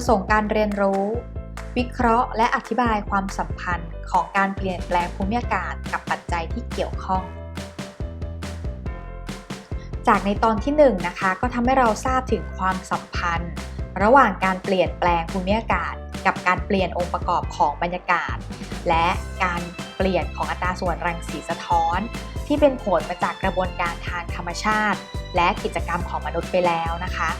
ประสงค์การเรียนรู้ วิเคราะห์ และอธิบายความสัมพันธ์ของการเปลี่ยนแปลงภูมิอากาศกับปัจจัยที่เกี่ยวข้อง จากในตอนที่1นนะคะก็ทำให้เราทราบถึงความสัมพันธ์ ระหว่างการเปลี่ยนแปลงภูมิอากาศ กับการเปลี่ยนองค์ประกอบของบรรยากาศ และการเปลี่ยนของอัตราส่วนรังสีสะท้อน ที่เป็นผลมาจากกระบวนการทางธรรมชาติ และกิจกรรมของมนุษย์ไปแล้วนะคะ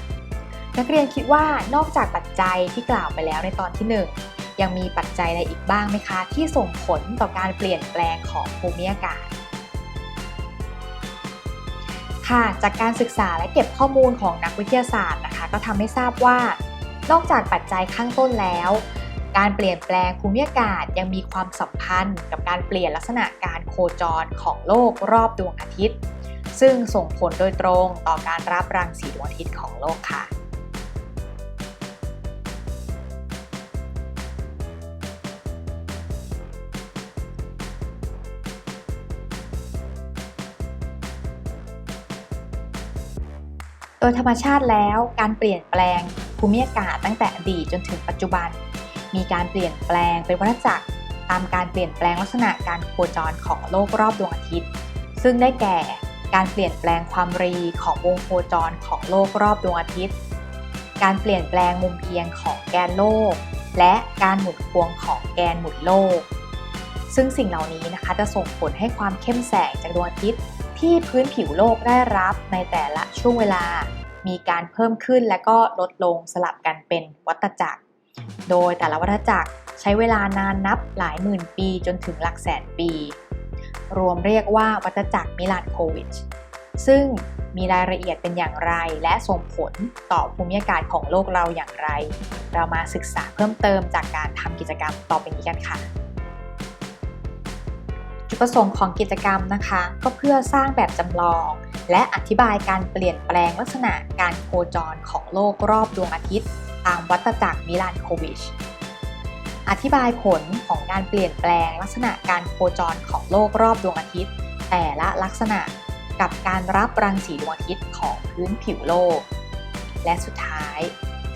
นักเรียนคิดว่านอกจากปัจจัยที่กล่าวไปแล้วในตอนที่ 1 ยังมีปัจจัยใดอีกบ้างไหมคะ ที่ส่งผลต่อการเปลี่ยนแปลงของภูมิอากาศ ค่ะ จากการศึกษาและเก็บข้อมูลของนักวิทยาศาสตร์นะคะ ก็ทำให้ทราบว่า นอกจากปัจจัยข้างต้นแล้วการเปลี่ยนแปลงภูมิอากาศยังมีความสัมพันธ์กับการเปลี่ยนลักษณะการโคจรของโลกรอบดวงอาทิตย์ ซึ่งส่งผลโดยตรงต่อการรับรังสีดวงอาทิตย์ของโลกค่ะ โดยธรรมชาติแล้วการเปลี่ยนแปลงภูมิอากาศตั้งแต่อดีตจนถึงปัจจุบัน มีการเปลี่ยนแปลงเป็นวัฏจักรตามการเปลี่ยนแปลงลักษณะการโคจรของโลกรอบดวงอาทิตย์ ซึ่งได้แก่การเปลี่ยนแปลงความรีของวงโคจรของโลกรอบดวงอาทิตย์ การเปลี่ยนแปลงมุมเอียงของแกนโลก และการหมุนควงของแกนหมุนโลก ซึ่งสิ่งเหล่านี้นะคะจะส่งผลให้ความเข้มแสงจากดวงอาทิตย์ที่พื้นผิวโลกได้รับในแต่ละช่วงเวลา มีการเพิ่มขึ้นและก็ลดลงสลับกันเป็นวัฏจักร โดยแต่ละวัฏจักรใช้เวลานานนับหลายหมื่นปีจนถึงหลักแสนปี รวมเรียกว่าวัฏจักรมิลานโควิช ซึ่งมีรายละเอียดเป็นอย่างไร และส่งผลต่อภูมิอากาศของโลกเราอย่างไร เรามาศึกษาเพิ่มเติมจากการทำกิจกรรมต่อไปนี้กันค่ะ จุดประสงค์ของกิจกรรมนะคะ ก็เพื่อสร้างแบบจำลอง และอธิบายการเปลี่ยนแปลงลักษณะการโคจรของโลกรอบดวงอาทิตย์ ตามวัฏจักรมิลานโควิช อธิบายผลของการเปลี่ยนแปลงลักษณะการโคจรของโลกรอบดวงอาทิตย์ แต่ละลักษณะกับการรับรังสีดวงอาทิตย์ของพื้นผิวโลก และสุดท้าย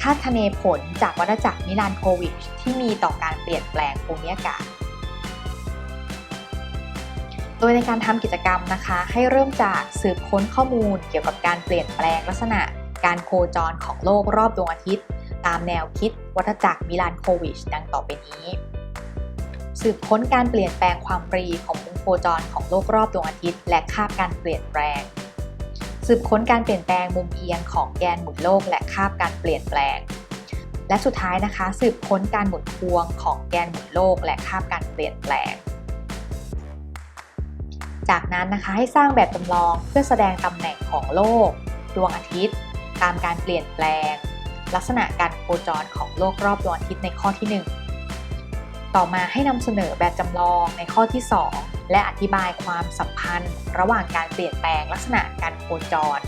คาดคะเนผลจากวัฏจักรมิลานโควิชที่มีต่อการเปลี่ยนแปลงภูมิอากาศ ดยในการทำกิจกรรมนะคะ ให้เริ่มจากสืบค้นข้อมูลเกี่ยวกับการเปลี่ยนแปลงลักษณะ การโคจรของโลกรอบดวงอาทิตย์ ตามแนวคิดวัฏจักรมิลานโควิช ดังต่อไปนี้ สืบค้นการเปลี่ยนแปลงความรีของวงโคจรของโลกรอบดวงอาทิตย์ และคาบการเปลี่ยนแปลง สืบค้นการเปลี่ยนแปลงมุมเอียงของแกนหมุนโลกและคาบการเปลี่ยนแปลง และสุดท้ายนะคะ สืบค้นการหมุนพวงของแกนหมุนโลกและคาบการเปลี่ยนแปลง จากนั้นนะคะให้สร้างแบบจำลองเพื่อแสดงตำแหน่งของโลก ดวงอาทิตย์ ตามการเปลี่ยนแปลง ลักษณะการโคจรของโลกรอบดวงอาทิตย์ในข้อที่ 1 ต่อมาให้นำเสนอแบบจำลองในข้อที่ 2 และอธิบายความสัมพันธ์ ระหว่างการเปลี่ยนแปลงลักษณะการโคจร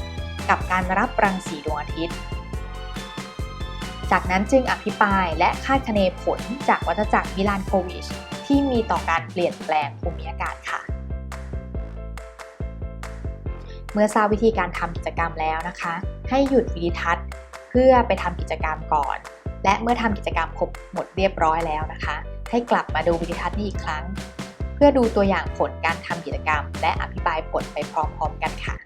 กับการรับรังสีดวงอาทิตย์ จากนั้นจึงอภิปรายและคาดคะเนผลจากวัฏจักรมิลานโควิชที่มีต่อการเปลี่ยนแปลงภูมิอากาศค่ะ เมื่อทราบวิธีการทำกิจกรรมแล้วนะคะ ให้หยุดวิดีทัศน์ เพื่อไปทำกิจกรรมก่อน และเมื่อทำกิจกรรมครบหมดเรียบร้อยแล้วนะคะ ให้กลับมาดูวิดีทัศน์นี้อีกครั้ง เพื่อดูตัวอย่างผลการทำกิจกรรม และอธิบายผลไปพร้อมๆกันค่ะ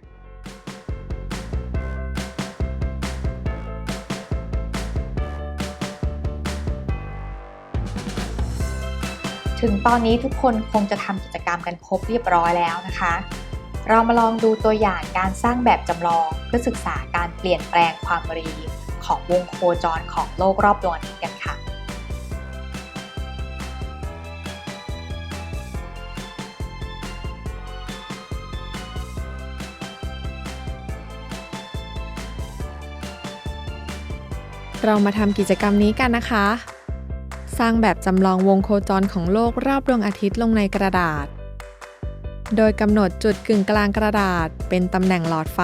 ถึงตอนนี้ทุกคนคงจะทำกิจกรรมกันครบเรียบร้อยแล้วนะคะ เรามาลองดูตัวอย่างการสร้างแบบจำลองเพื่อศึกษาการเปลี่ยนแปลงความรีของวงโคจรของโลกรอบดวงอาทิตย์กันค่ะ เรามาทำกิจกรรมนี้กันนะคะ สร้างแบบจำลองวงโคจรของโลกรอบดวงอาทิตย์ลงในกระดาษ โดยกำหนดจุดกึ่งกลางกระดาษ เป็นตำแหน่งหลอดไฟ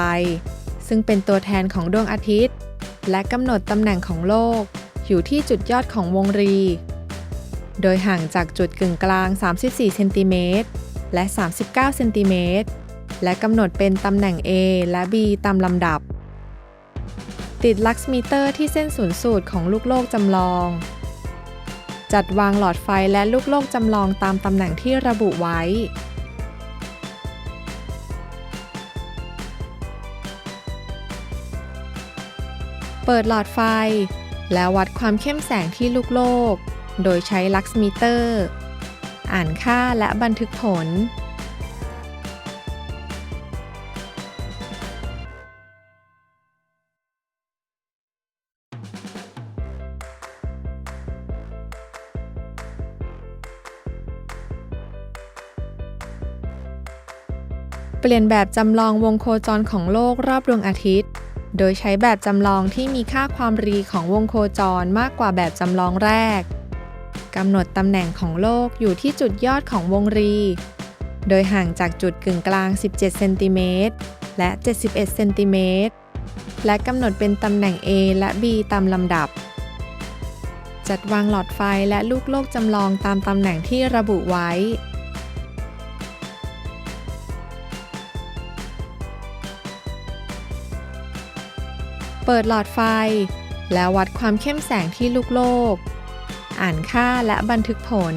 ซึ่งเป็นตัวแทนของดวงอาทิตย์ และกำหนดตำแหน่งของโลก อยู่ที่จุดยอดของวงรี โดยห่างจากจุดกึ่งกลาง 34 เซนติเมตร และ 39 เซนติเมตร และกำหนดเป็นตำแหน่ง A และ B ตามลำดับ ติติดลักซ์มิเตอร์ที่เส้นศูนย์สูตรของลูกโลกจำลอง จัดวางหลอดไฟและลูกโลกจำลองตามตำแหน่งที่ระบุไว้ เปิดหลอดไฟ แล้ววัดความเข้มแสงที่ลูกโลก โดยใช้ลักซ์มิเตอร์ อ่านค่าและบันทึกผล เปลี่ยนแบบจำลองวงโคจรของโลกรอบดวงอาทิตย์ โดยใช้แบบจำลองที่มีค่าความรีของวงโคจรมากกว่าแบบจำลองแรกกำหนดตำแหน่งของโลกอยู่ที่จุดยอดของวงรี โดยห่างจากจุดกึ่งกลาง 17 เซนติเมตรและ 71 เซนติเมตร และกำหนดเป็นตำแหน่ง A และ B ตามลำดับ จัดวางหลอดไฟและลูกโลกจำลองตามตำแหน่งที่ระบุไว้ เปิดหลอดไฟ แล้ววัดความเข้มแสงที่ลูกโลก อ่านค่าและบันทึกผล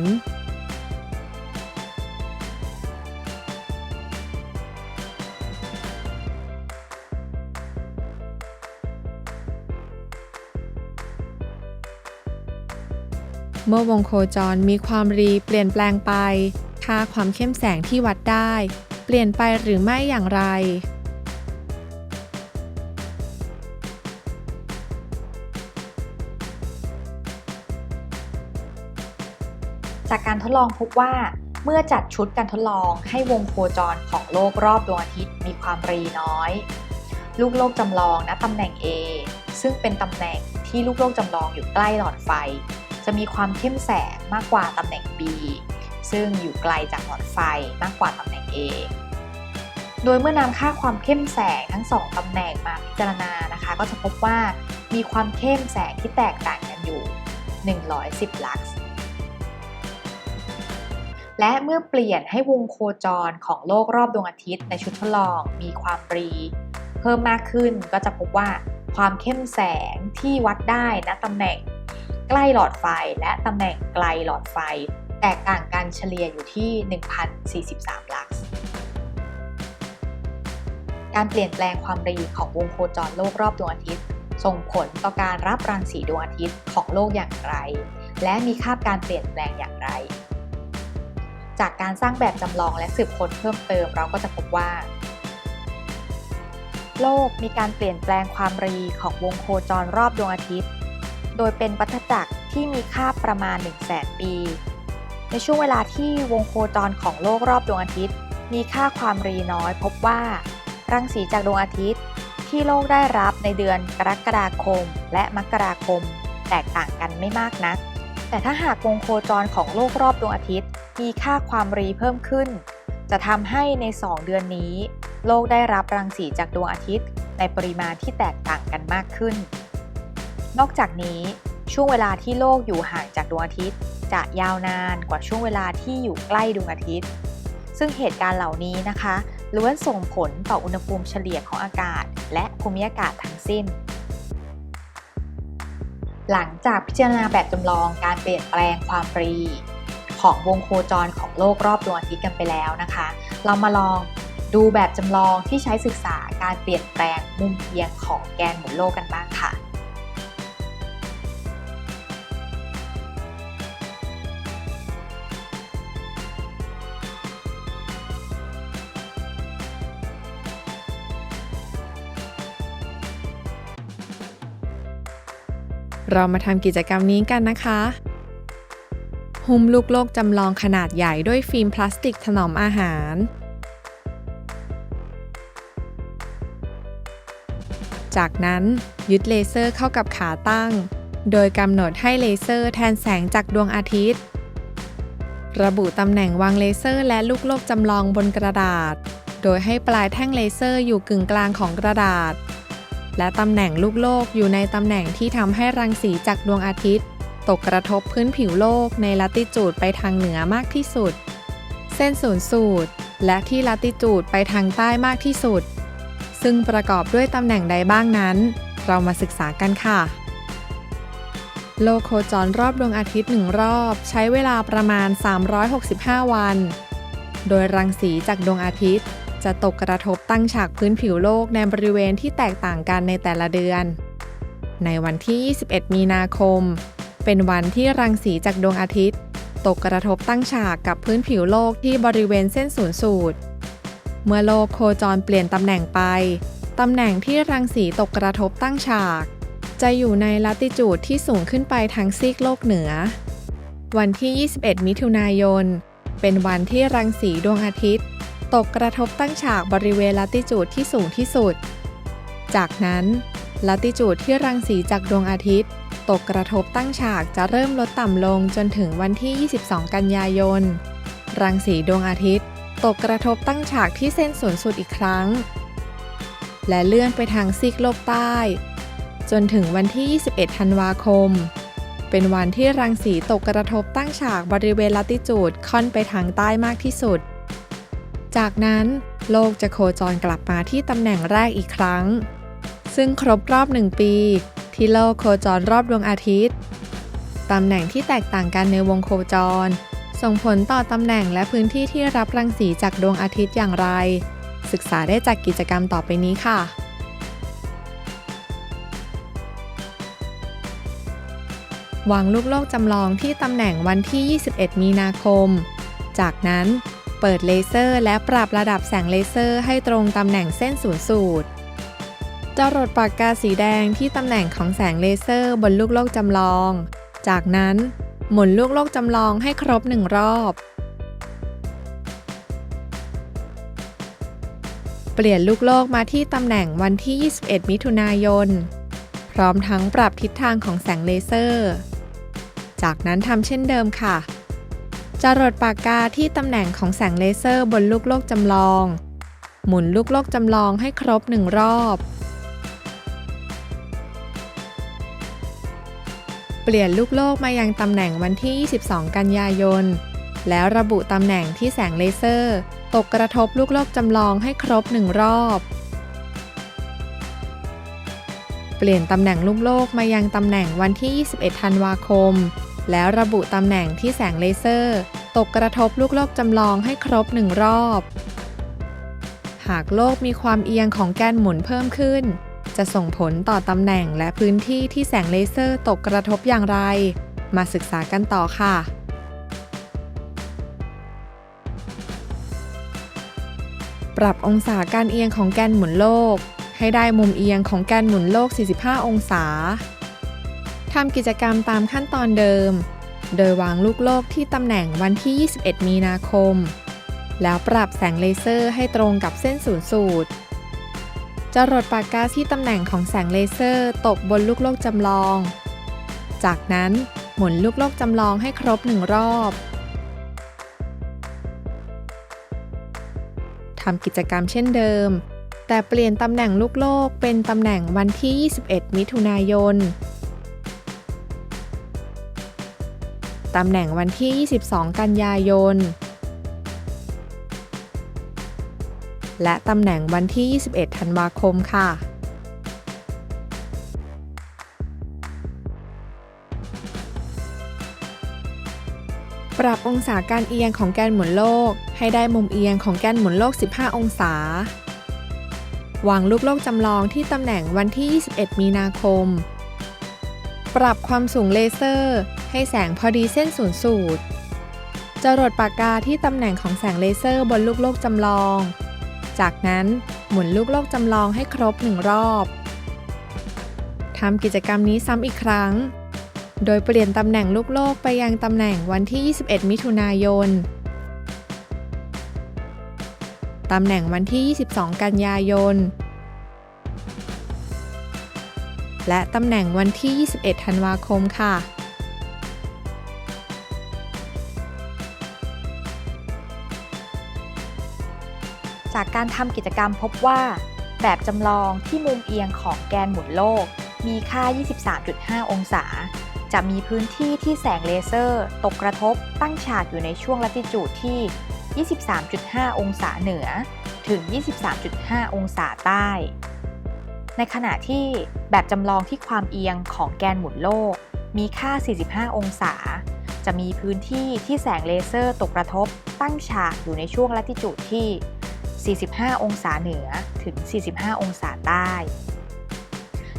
เมื่อวงโคจรมีความรีเปลี่ยนแปลงไป ค่าความเข้มแสงที่วัดได้ เปลี่ยนไปหรือไม่อย่างไร ดลองพบว่า เมื่อจัดชุดการทดลองให้วงโคจรของโลกรอบดวงอาทิตย์มีความรีน้อย ลูกโลกจำลองณตำแหน่ง A ซึ่งเป็นตำแหน่งที่ลูกโลกจำลองอยู่ใกล้หลอดไฟ จะมีความเข้มแสงมากกว่าตำแหน่ง B ซึ่งอยู่ไกลจากหลอดไฟมากกว่าตำแหน่ง A โดยเมื่อนำค่าความเข้มแสงทั้งสองตำแหน่งมาพิจารณานะคะ ก็จะพบว่ามีความเข้มแสงที่แตกต่างกันอยู่ 110 ลักซ์ และเมื่อเปลี่ยนให้วงโคจรของโลกรอบดวงอาทิตย์ในชุดทดลองมีความรี เพิ่มมากขึ้นก็จะพบว่าความเข้มแสงที่วัดได้ณตำแหน่ง ใกล้หลอดไฟและตำแหน่งไกลหลอดไฟ แตกต่างกันเฉลี่ยอยู่ที่ 1,043 ลักซ์การเปลี่ยนแปลงความรีของวงโคจรโลกรอบดวงอาทิตย์ ส่งผลต่อการรับรังสีดวงอาทิตย์ของโลกอย่างไร และมีค่าการเปลี่ยนแปลงอย่างไร จากการสร้างแบบจำลองและสืบค้นเพิ่มเติมเราก็จะพบว่า โลกมีการเปลี่ยนแปลงความรีของวงโคจรรอบดวงอาทิตย์ โดยเป็นวัฏจักรที่มีค่าประมาณ 1 0 0 0 0แสนปี ในช่วงเวลาที่วงโคจรของโลกรอบดวงอาทิตย์ มีค่าความรีน้อย พบว่า รังสีจากดวงอาทิตย์ที่โลกได้รับในเดือนกรกฎาคมและมกราคม แตกต่างกันไม่มากนัก แต่ถ้าหากวงโคจรของโลกรอบดวงอาทิตย์ มีค่าความรีเพิ่มขึ้น จะทำให้ใน 2 เดือนนี้ โลกได้รับรังสีจากดวงอาทิตย์ ในปริมาณที่แตกต่างกันมากขึ้น นอกจากนี้ ช่วงเวลาที่โลกอยู่ห่างจากดวงอาทิตย์ จะยาวนานกว่าช่วงเวลาที่อยู่ใกล้ดวงอาทิตย์ ซึ่งเหตุการณ์เหล่านี้นะคะล้วนส่งผลต่ออุณหภูมิเฉลี่ยของอากาศ และภูมิอากาศทั้งสิ้น หลังจากพิจารณาแบบจำลองการเปลี่ยนแปลงความรี ของวงโคจรของโลกรอบดวงอาทิตย์กันไปแล้วนะคะ เรามาลองดูแบบจำลองที่ใช้ศึกษาการเปลี่ยนแปลงมุมเอียงของแกนหมุนโลกกันบ้างค่ะ เรามาทำกิจกรรมนี้กันนะคะหุ้มลูกโลกจำลองขนาดใหญ่ด้วยฟิล์มพลาสติกถนอมอาหาร จากนั้นยึดเลเซอร์เข้ากับขาตั้ง โดยกำหนดให้เลเซอร์แทนแสงจากดวงอาทิตย์ ระบุตำแหน่งวางเลเซอร์และลูกโลกจำลองบนกระดาษ โดยให้ปลายแท่งเลเซอร์อยู่กึ่งกลางของกระดาษ และตำแหน่งลูกโลกอยู่ในตำแหน่งที่ทำให้รังสีจากดวงอาทิตย์ ตกกระทบพื้นผิวโลกในลัติจูดไปทางเหนือมากที่สุด เส้นศูนย์สูตร และที่ลัติจูดไปทางใต้มากที่สุด ซึ่งประกอบด้วยตำแหน่งใดบ้างนั้น เรามาศึกษากันค่ะ โลกโคจรรอบดวงอาทิตย์หนึ่งรอบ ใช้เวลาประมาณ 365 วัน โดยรังสีจากดวงอาทิตย์ จะตกกระทบตั้งฉากพื้นผิวโลกในบริเวณที่แตกต่างกันในแต่ละเดือน ในวันที่ 21 มีนาคม เป็นวันที่รังสีจากดวงอาทิตย์ ตกกระทบตั้งฉากกับพื้นผิวโลกที่บริเวณเส้นศูนย์สูตร เมื่อโลกโคจรเปลี่ยนตำแหน่งไป ตำแหน่งที่รังสีตกกระทบตั้งฉาก จะอยู่ในลัติจูดที่สูงขึ้นไปทางซีกโลกเหนือ วันที่ 21 มิถุนายน เป็นวันที่รังสีดวงอาทิตย์ ตกกระทบตั้งฉากบริเวณลัติจูดที่สูงที่สุด จากนั้นลัติจูดที่รังสีจากดวงอาทิตย์ ตกกระทบตั้งฉากจะเริ่มลดต่ำลงจนถึงวันที่ 22 กันยายน รังสีดวงอาทิตย์ ตกกระทบตั้งฉากที่เส้นศูนย์สูตรอีกครั้ง และเลื่อนไปทางซีกโลกใต้ จนถึงวันที่ 21 ธันวาคม เป็นวันที่รังสีตกกระทบตั้งฉากบริเวณลัติจูดค่อนไปทางใต้มากที่สุด จากนั้นโลกจะโคจรกลับมาที่ตำแหน่งแรกอีกครั้ง ซึ่งครบรอบหนึ่งปี ที่โลกโคจรรอบดวงอาทิตย์ ตำแหน่งที่แตกต่างกันในวงโคจร ส่งผลต่อตำแหน่งและพื้นที่ที่รับรังสีจากดวงอาทิตย์อย่างไร ศึกษาได้จากกิจกรรมต่อไปนี้ค่ะ วางลูกโลกจำลองที่ตำแหน่งวันที่ 21 มีนาคม จากนั้น เปิดเลเซอร์ และปรับระดับแสงเลเซอร์ให้ตรงตำแหน่งเส้นศูนย์สูตรจรดปากกาสีแดงที่ตำแหน่งของแสงเลเซอร์บนลูกโลกจำลอง จากนั้นหมุนลูกโลกจำลองให้ครบหนึ่งรอบ เปลี่ยนลูกโลกมาที่ตำแหน่งวันที่ 21 มิถุนายน พร้อมทั้งปรับทิศทางของแสงเลเซอร์ จากนั้นทำเช่นเดิมค่ะ จรดปากกาที่ตำแหน่งของแสงเลเซอร์บนลูกโลกจำลอง หมุนลูกโลกจำลองให้ครบหนึ่งรอบ เปลี่ยนลูกโลกมายังตำแหน่งวันที่ 22 กันยายน แล้วระบุตำแหน่งที่แสงเลเซอร์ ตกกระทบลูกโลกจำลองให้ครบหนึ่งรอบ เปลี่ยนตำแหน่งลูกโลกมายังตำแหน่งวันที่ 21 ธันวาคม แล้วระบุตำแหน่งที่แสงเลเซอร์ ตกกระทบลูกโลกจำลองให้ครบหนึ่งรอบ หากโลกมีความเอียงของแกนหมุนเพิ่มขึ้น จะส่งผลต่อตำแหน่งและพื้นที่ที่แสงเลเซอร์ตกกระทบอย่างไร มาศึกษากันต่อค่ะปรับองศาการเอียงของแกนหมุนโลก ให้ได้มุมเอียงของแกนหมุนโลก 45 องศา ทำกิจกรรมตามขั้นตอนเดิม โดยวางลูกโลกที่ตำแหน่งวันที่ 21 มีนาคม แล้วปรับแสงเลเซอร์ให้ตรงกับเส้นศูนย์สูตรจรดปากกาที่ตำแหน่งของแสงเลเซอร์ตกบนลูกโลกจำลอง จากนั้นหมุนลูกโลกจำลองให้ครบหนึ่งรอบทำกิจกรรมเช่นเดิม แต่เปลี่ยนตำแหน่งลูกโลกเป็นตำแหน่งวันที่ 21 มิถุนายน ตำแหน่งวันที่ 22 กันยายน และตำแหน่งวันที่ 21 ธันวาคมค่ะ ปรับองศาการเอียงของแกนหมุนโลก ให้ได้มุมเอียงของแกนหมุนโลก 15 องศาวางลูกโลกจำลองที่ตำแหน่งวันที่ 21 มีนาคม ปรับความสูงเลเซอร์ ให้แสงพอดีเส้นศูนย์สูตร จรดปากกาที่ตำแหน่งของแสงเลเซอร์บนลูกโลกจำลอง จากนั้นหมุนลูกโลกจำลองให้ครบหนึ่งรอบทำกิจกรรมนี้ซ้ำอีกครั้ง โดยเปลี่ยนตำแหน่งลูกโลกไปยังตำแหน่งวันที่ 21 มิถุนายน ตำแหน่งวันที่ 22 กันยายน และตำแหน่งวันที่ 21 ธันวาคมค่ะ จากการทำกิจกรรมพบว่า แบบจำลองที่มุมเอียงของแกนหมุนโลก มีค่า 23.5 องศา จะมีพื้นที่ที่แสงเลเซอร์ ตกกระทบตั้งฉากอยู่ในช่วงลัติจูดที่ 23.5 องศาเหนือ ถึง 23.5 องศาใต้ ในขณะที่แบบจำลองที่ความเอียงของแกนหมุนโลก มีค่า 45 องศา จะมีพื้นที่ที่แสงเลเซอร์ตกกระทบตั้งฉากอยู่ในช่วงลัติจูดที่ 45 องศาเหนือถึง 45 องศาใต้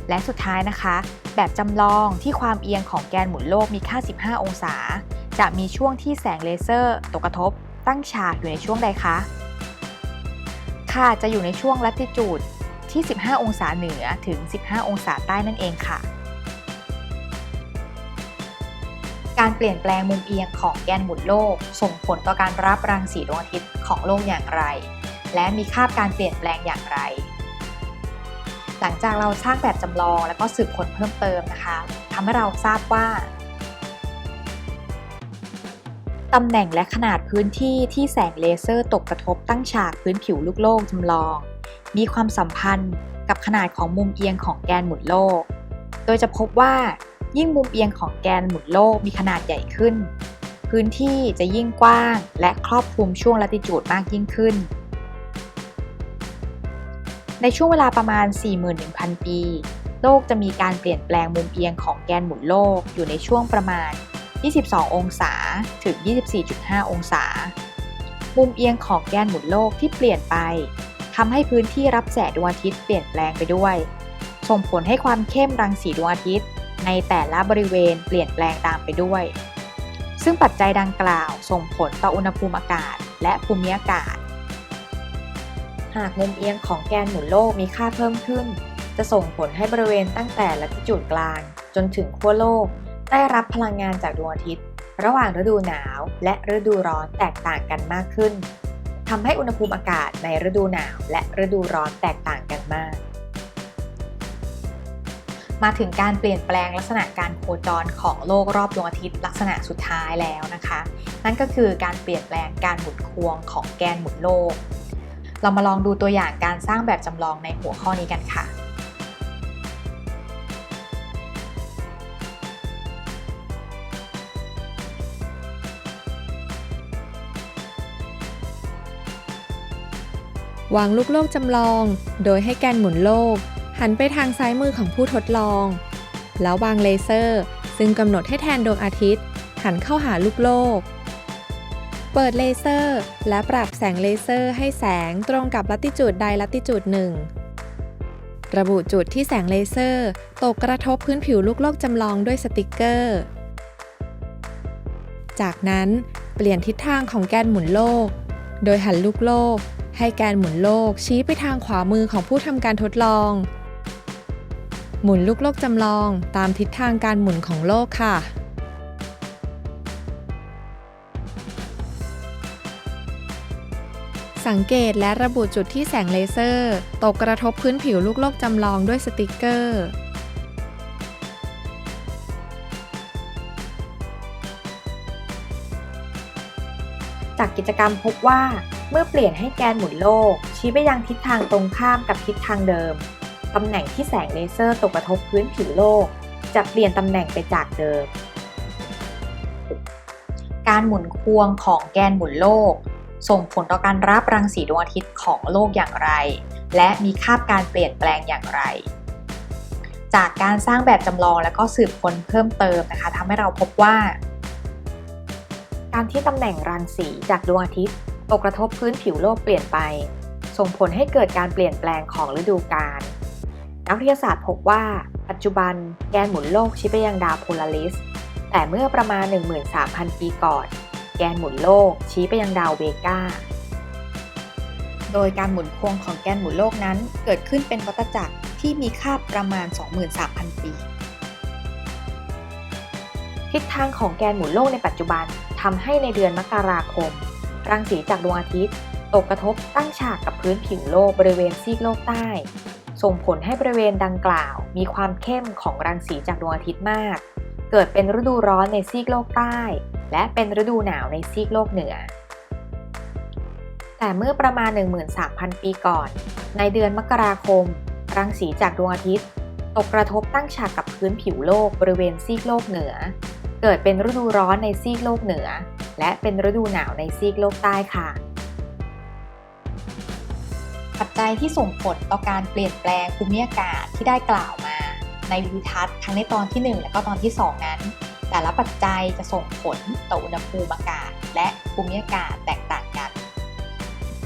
และสุดท้ายนะคะ แบบจำลองที่ความเอียงของแกนหมุนโลกมีค่า 15 องศา จะมีช่วงที่แสงเลเซอร์ตกกระทบ ตั้งฉากอยู่ในช่วงใดคะ ค่ะ จะอยู่ในช่วงลัติจูดที่ 15 องศาเหนือถึง 15 องศาใต้นั่นเองค่ะการเปลี่ยนแปลงมุมเอียงของแกนหมุนโลก ส่งผลต่อการรับรังสีดวงอาทิตย์ของโลกอย่างไร และมีค่าการเปลี่ยนแปลงอย่างไร หลังจากเราสร้างแบบจำลองแล้วก็สืบค้นเพิ่มเติมนะคะทำให้เราทราบว่าตำแหน่งและขนาดพื้นที่ที่แสงเลเซอร์ตกกระทบตั้งฉากพื้นผิวลูกโลกจำลอง มีความสัมพันธ์กับขนาดของมุมเอียงของแกนหมุนโลก โดยจะพบว่ายิ่งมุมเอียงของแกนหมุนโลกมีขนาดใหญ่ขึ้น พื้นที่จะยิ่งกว้างและครอบคลุมช่วงลัติจูดมากยิ่งขึ้น ในช่วงเวลาประมาณ 41,000 ปี โลกจะมีการเปลี่ยนแปลงมุมเอียงของแกนหมุนโลกอยู่ในช่วงประมาณ 22 องศาถึง 24.5 องศา มุมเอียงของแกนหมุนโลกที่เปลี่ยนไปทำให้พื้นที่รับแสงดวงอาทิตย์เปลี่ยนแปลงไปด้วย ส่งผลให้ความเข้มรังสีดวงอาทิตย์ ในแต่ละบริเวณเปลี่ยนแปลงตามไปด้วย ซึ่งปัจจัยดังกล่าวส่งผลต่ออุณหภูมิอากาศและภูมิอากาศ หากมุมเอียงของแกนหมุนโลกมีค่าเพิ่มขึ้น จะส่งผลให้บริเวณตั้งแต่ลัติจูดกลาง จนถึงขั้วโลก ได้รับพลังงานจากดวงอาทิตย์ ระหว่างฤดูหนาวและฤดูร้อนแตกต่างกันมากขึ้นทำให้อุณหภูมิอากาศในฤดูหนาวและฤดูร้อนแตกต่างกันมาก มาถึงการเปลี่ยนแปลงลักษณะการโคจรของโลกรอบดวงอาทิตย์ลักษณะสุดท้ายแล้วนะคะ นั่นก็คือการเปลี่ยนแปลงการหมุนควงของแกนหมุนโลก เรามาลองดูตัวอย่างการสร้างแบบจำลองในหัวข้อนี้กันค่ะ วางลูกโลกจำลอง โดยให้แกนหมุนโลก หันไปทางซ้ายมือของผู้ทดลอง แล้ววางเลเซอร์ ซึ่งกำหนดให้แทนดวงอาทิตย์ หันเข้าหาลูกโลก เปิดเลเซอร์ และปรับแสงเลเซอร์ให้แสงตรงกับลัติจูดใดลัติจูดหนึ่ง ระบุจุดที่แสงเลเซอร์ ตกกระทบพื้นผิวลูกโลกจำลองด้วยสติกเกอร์ จากนั้นเปลี่ยนทิศทางของแกนหมุนโลก โดยหันลูกโลก ให้แกนหมุนโลกชี้ไปทางขวามือของผู้ทำการทดลอง หมุนลูกโลกจำลองตามทิศทางการหมุนของโลกค่ะ สังเกตและระบุจุดที่แสงเลเซอร์ ตกกระทบพื้นผิวลูกโลกจำลองด้วยสติกเกอร์จากกิจกรรมพบว่าเมื่อเปลี่ยนให้แกนหมุนโลก ชี้ไปยังทิศทางตรงข้ามกับทิศทางเดิม ตำแหน่งที่แสงเลเซอร์ตกกระทบพื้นผิวโลก จะเปลี่ยนตำแหน่งไปจากเดิม การหมุนควงของแกนหมุนโลก ส่งผลต่อการรับรังสีดวงอาทิตย์ของโลกอย่างไร และมีค่าการเปลี่ยนแปลงอย่างไร จากการสร้างแบบจำลองและก็สืบค้นเพิ่มเติมนะคะทำให้เราพบว่า การที่ตำแหน่งรังสีจากดวงอาทิตย์ตกกระทบพื้นผิวโลกเปลี่ยนไป ส่งผลให้เกิดการเปลี่ยนแปลงของฤดูกาลนักวิทยาศาสตร์พบว่าปัจจุบันแกนหมุนโลกชี้ไปยังดาวโพลาริสแต่เมื่อประมาณ 13,000 ปีก่อน แกนหมุนโลก ชี้ไปยังดาวเวกาโดยการหมุนควงของแกนหมุนโลกนั้น เกิดขึ้นเป็นวัฏจักรที่มีค่าประมาณ 23,000 ปี ทิศทางของแกนหมุนโลกในปัจจุบันทำให้ในเดือนมกราคม รังสีจากดวงอาทิตย์ ตกกระทบตั้งฉากกับพื้นผิวโลกบริเวณซีกโลกใต้ ส่งผลให้บริเวณดังกล่าว มีความเข้มของรังสีจากดวงอาทิตย์มาก เกิดเป็นฤดูร้อนในซีกโลกใต้ และเป็นฤดูหนาวในซีกโลกเหนือ แต่เมื่อประมาณ 13,000 ปีก่อน ในเดือนมกราคม รังสีจากดวงอาทิตย์ ตกกระทบตั้งฉากกับพื้นผิวโลกบริเวณซีกโลกเหนือ เกิดเป็นฤดูร้อนในซีกโลกเหนือ และเป็นฤดูหนาวในซีกโลกใต้ค่ะปัจจัยที่ส่งผลต่อการเปลี่ยนแปลงภูมิอากาศที่ได้กล่าวมา ในวิดีทัศน์ทั้งในตอนที่ 1 และก็ตอนที่ 2 นั้น แต่ละปัจจัยจะส่งผลต่ออุณหภูมิอากาศ และภูมิอากาศแตกต่างกัน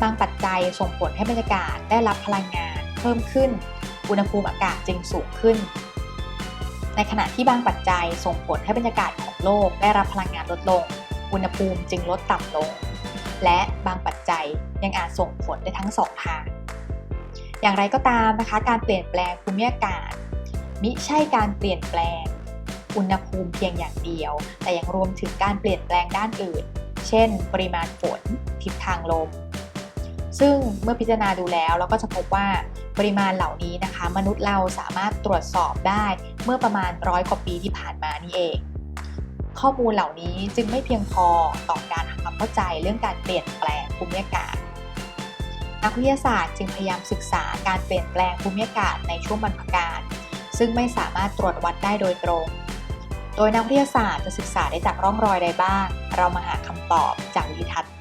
บางปัจจัยส่งผลให้บรรยากาศได้รับพลังงานเพิ่มขึ้น อุณหภูมิอากาศจึงสูงขึ้น ในขณะที่บางปัจจัยส่งผลให้บรรยากาศของโลกได้รับพลังงานลดลง อุณหภูมิจึงลดต่ำลง และบางปัจจัยยังอาจส่งผลได้ทั้งสองทาง อย่างไรก็ตามนะคะ การเปลี่ยนแปลงภูมิอากาศ มิใช่การเปลี่ยนแปลง อุณหภูมิเพียงอย่างเดียว แต่ยังรวมถึงการเปลี่ยนแปลงด้านอื่น เช่น ปริมาณฝน ทิศทางลม ซึ่งเมื่อพิจารณาดูแล้วเราก็จะพบว่าปริมาณเหล่านี้นะคะ มนุษย์เราสามารถตรวจสอบได้เมื่อประมาณร้อยกว่าปีที่ผ่านมานี่เอง ข้อมูลเหล่านี้จึงไม่เพียงพอต่อการทำความเข้าใจเรื่องการเปลี่ยนแปลงภูมิอากาศนักวิทยาศาสตร์จึงพยายามศึกษาการเปลี่ยนแปลงภูมิอากาศในช่วงบรรพกาลซึ่งไม่สามารถตรวจวัดได้โดยตรง โดยนักวิทยาศาสตร์จะศึกษาได้จากร่องรอยใดบ้าง เรามาหาคำตอบจากวิทัศน์